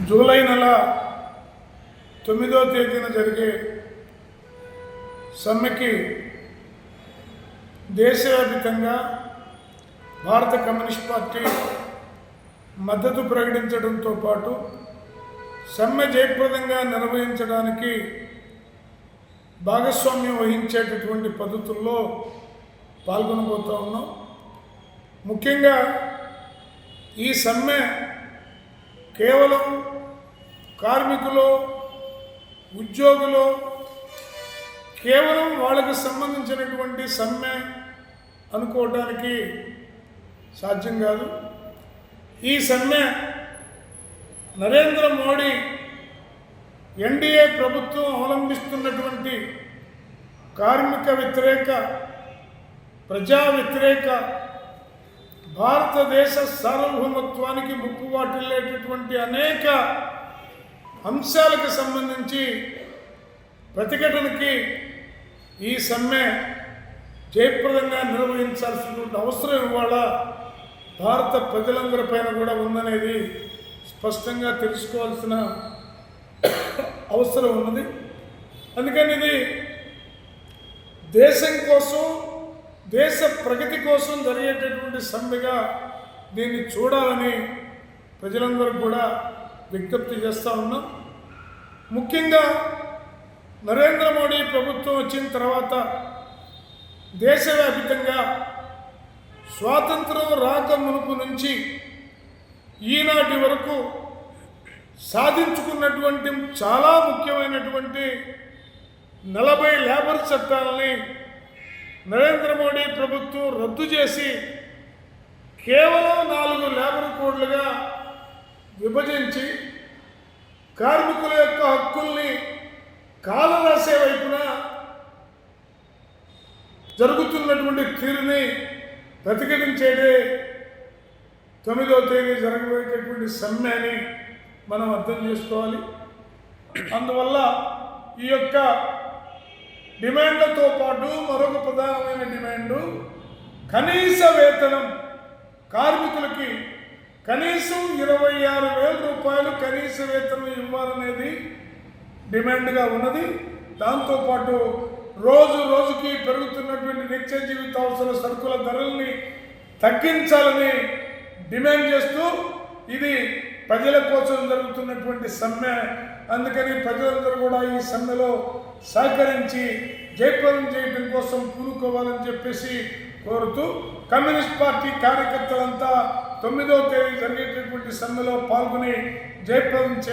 July నెల తొమ్మిదో తేదీన జరిగే సమ్మెకి దేశవ్యాప్తంగా భారత కమ్యూనిస్ట్ పార్టీ మద్దతు ప్రకటించడంతో పాటు సమ్మె జయప్రదంగా నిర్వహించడానికి భాగస్వామ్యం వహించేటటువంటి పద్ధతుల్లో పాల్గొనబోతూ ఉన్నాం. ముఖ్యంగా ఈ సమ్మె కేవలం కార్మికులు ఉద్యోగులు కేవలం వాళ్ళకి సంబంధించినటువంటి సమ్మె అనుకోవడానికి సాధ్యం కాదు. ఈ సమ్మె నరేంద్ర మోడీ ఎన్డీఏ ప్రభుత్వం అవలంబిస్తున్నటువంటి కార్మిక వ్యతిరేక ప్రజా వ్యతిరేక భారతదేశ సార్వభౌమత్వానికి ముప్పు వాటిల్లేటటువంటి అనేక అంశాలకు సంబంధించి ప్రతిఘటనకి ఈ సమ్మె జయప్రదంగా నిర్వహించాల్సినటువంటి అవసరం ఇవాళ భారత ప్రజలందరి పైన కూడా ఉందనేది స్పష్టంగా తెలుసుకోవాల్సిన అవసరం ఉన్నది. అందుకని ఇది దేశం కోసం దేశ ప్రగతి కోసం జరిగేటటువంటి సమ్మెగా దీన్ని చూడాలని ప్రజలందరూ కూడా విజ్ఞప్తి చేస్తూ ఉన్నాం. ముఖ్యంగా నరేంద్ర మోడీ ప్రభుత్వం వచ్చిన తర్వాత దేశవ్యాప్తంగా స్వాతంత్రం రాక మునుపు నుంచి ఈనాటి వరకు సాధించుకున్నటువంటి చాలా ముఖ్యమైనటువంటి నలభై లేబర్ చట్టాలని నరేంద్ర మోడీ ప్రభుత్వం రద్దు చేసి కేవలం నాలుగు లేబర్ కోడ్లుగా విభజించి కార్మికుల యొక్క హక్కుల్ని కాలరాసే వైపున జరుగుతున్నటువంటి తీరుని ప్రతిఘటించేదే తొమ్మిదవ తేదీ జరగబోయేటటువంటి సమ్మె అని మనం అర్థం చేసుకోవాలి. అందువల్ల ఈ యొక్క డిమాండ్లతో పాటు ప్రధానమైన డిమాండు కనీస వేతనం కార్మికులకి కనీసం ఇరవై ఆరు వేల రూపాయలు కనీస వేతనం ఇవ్వాలనేది డిమాండ్గా ఉన్నది. దాంతోపాటు రోజు రోజుకి పెరుగుతున్నటువంటి నిత్య జీవితావసర సరుకుల ధరల్ని తగ్గించాలని డిమాండ్ చేస్తూ ఇది ప్రజల కోసం జరుగుతున్నటువంటి సమ్మె. అందుకని ప్రజలందరూ కూడా ఈ సమ్మెలో సహకరించి జయప్రదం చేయడం కోసం పూనుకోవాలని చెప్పేసి కోరుతూ కమ్యూనిస్ట్ పార్టీ కార్యకర్తలంతా తొమ్మిదవ తేదీ జరిగేటటువంటి సమ్మెలో పాల్గొని జయప్రదం చే